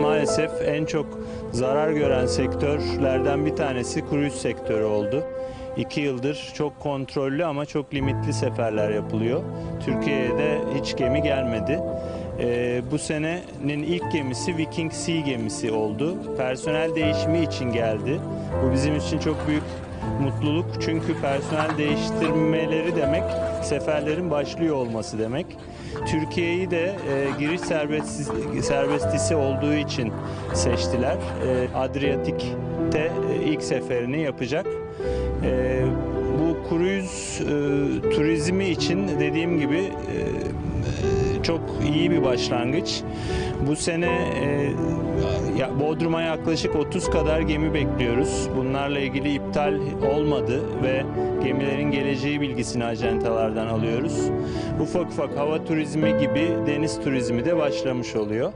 maalesef en çok zarar gören sektörlerden bir tanesi kruz sektörü oldu. İki yıldır çok kontrollü ama çok limitli seferler yapılıyor. Türkiye'ye de hiç gemi gelmedi. Ee, bu senenin ilk gemisi Viking Sea gemisi oldu. Personel değişimi için geldi. Bu bizim için çok büyük mutluluk çünkü personel değiştirmeleri demek seferlerin başlıyor olması demek. Türkiye'yi de e, giriş serbest, serbestisi olduğu için seçtiler. E, Adriyatik'te e, ilk seferini yapacak. E, turizmi için dediğim gibi e, çok iyi bir başlangıç. Bu sene e, Bodrum'a yaklaşık 30 kadar gemi bekliyoruz. Bunlarla ilgili iptal olmadı ve gemilerin geleceği bilgisini acentalardan alıyoruz. Ufak ufak hava turizmi gibi deniz turizmi de başlamış oluyor.